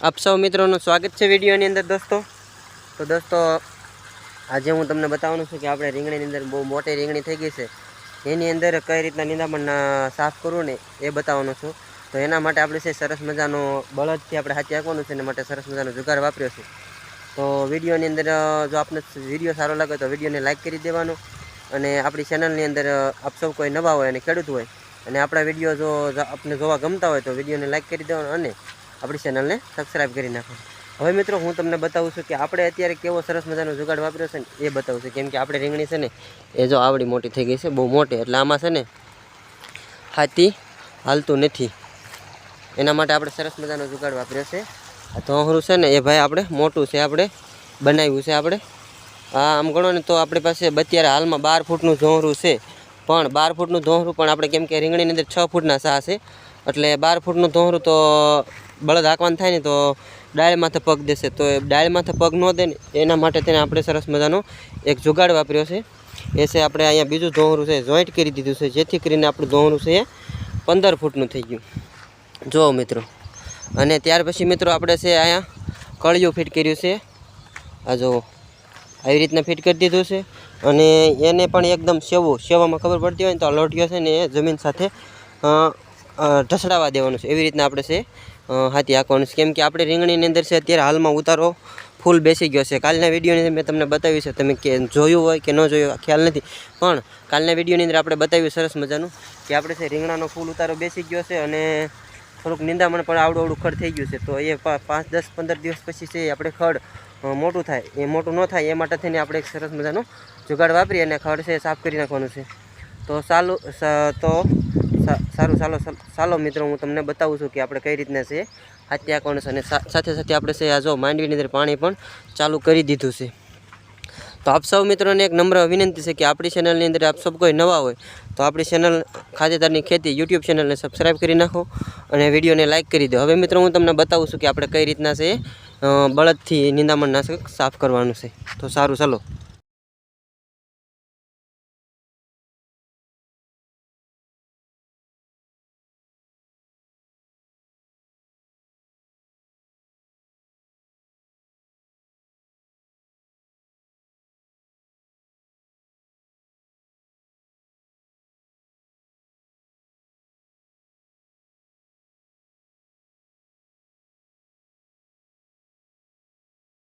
આપ સૌ મિત્રોનું સ્વાગત છે વિડીયોની અંદર દોસ્તો. તો દોસ્તો, આજે હું તમને બતાવવાનું છું કે આપણે રીંગણીની અંદર બહુ મોટી રીંગણી થઈ ગઈ છે. એની અંદર કઈ રીતના નિંદામણ સાફ કરવું ને એ બતાવવાનું છું. તો એના માટે આપણે છે સરસ મજાનો બળદથી આપણે હાથી આપવાનું છે, એના માટે સરસ મજાનો જુગાર વાપર્યો છે. તો વિડીયોની અંદર જો આપને વીડિયો સારો લાગે તો વિડીયોને લાઇક કરી દેવાનો અને આપણી ચેનલની અંદર આપ સૌ કોઈ નવા હોય અને ખેડૂત હોય અને આપણા વીડિયો જો જો આપને જોવા ગમતા હોય તો વિડીયોને લાઇક કરી દેવાનો અને આપણી ચેનલને સબસ્ક્રાઈબ કરી નાખો. હવે મિત્રો, હું તમને બતાવું છું કે આપણે અત્યારે કેવો સરસ મજાનો જુગાડ વાપર્યો છે ને, એ બતાવું છું. કેમ કે આપણે રીંગણી છે ને, એ જો આવડી મોટી થઈ ગઈ છે, બહુ મોટી. એટલે આમાં છે ને, હાથી હાલતું નથી. એના માટે આપણે સરસ મજાનો જુગાડ વાપર્યો છે. આ ધોહરું છે ને, એ ભાઈ આપણે મોટું છે, આપણે બનાવ્યું છે આપણે. આ આમ ગણો ને તો આપણી પાસે અત્યારે હાલમાં બાર ફૂટનું ધોહરું છે. પણ બાર ફૂટનું ધોહરું પણ આપણે કેમ કે રીંગણીની અંદર છ ફૂટના સા છે. એટલે બાર ફૂટનું ધોહરું તો બળદ હાંકવાનું થાય ને તો ડાયલ માથે પગ દેશે. તો એ ડાળ માથે પગ ન દે ને એના માટે તેને આપણે સરસ મજાનો એક જુગાડ વાપર્યો છે. એ છે આપણે અહીંયા બીજું ધોહરું છે, જોઈન્ટ કરી દીધું છે. જેથી કરીને આપણું ધોહરું છે એ પંદર ફૂટનું થઈ ગયું. જુઓ મિત્રો. અને ત્યાર પછી મિત્રો આપણે છે અહીંયા કળિયું ફિટ કર્યું છે. આ જુઓ. આવી રીતના ફિટ કરી દીધું છે. અને એને પણ એકદમ સેવું, સેવામાં ખબર પડતી હોય ને તો આ લોટિયો છે ને એ જમીન સાથે ઢસડાવા દેવાનું છે. એવી રીતના આપણે છે હાથી હાંકવાનું છે. કેમ કે આપણે રીંગણીની અંદર છે, અત્યારે હાલમાં ઉતારો ફૂલ બેસી ગયો છે. કાલના વિડીયોની મેં તમને બતાવ્યું છે, તમે કે જોયું હોય કે ન જોયું ખ્યાલ નથી. પણ કાલના વિડીયોની અંદર આપણે બતાવ્યું સરસ મજાનું કે આપણે છે, રીંગણાનો ફૂલ ઉતારો બેસી ગયો છે અને થોડુંક નિંદામણ પણ આવડું આવડું ખડ થઈ ગયું છે. તો એ પાંચ, દસ, પંદર દિવસ પછી છે આપણે ખડ મોટું થાય. એ મોટું ન થાય એ માટે થઈને આપણે એક સરસ મજાનો જુગાડ વાપરી અને ખડ છે સાફ કરી નાખવાનું છે. તો ચાલુ તો સારું ચાલો ચાલો મિત્રો, હું તમને બતાવું છું કે આપણે કઈ રીતના છે. હાથી કોણ છે અને સાથે સાથે આપણે છે, આ જો માંડવીની અંદર પાણી પણ ચાલુ કરી દીધું છે. તો આપ સૌ મિત્રોને એક નમ્ર વિનંતી છે કે આપણી ચેનલની અંદર આપ સૌ કોઈ નવા હોય, તો આપણી ચેનલ ખાતેદારની ખેતી યુટ્યુબ ચેનલને સબસ્ક્રાઈબ કરી નાખો અને વિડીયોને લાઇક કરી દો. હવે મિત્રો, હું તમને બતાવું છું કે આપણે કઈ રીતના છે બળદથી નિંદામણ નાશક સાફ કરવાનું છે. તો સારું ચાલો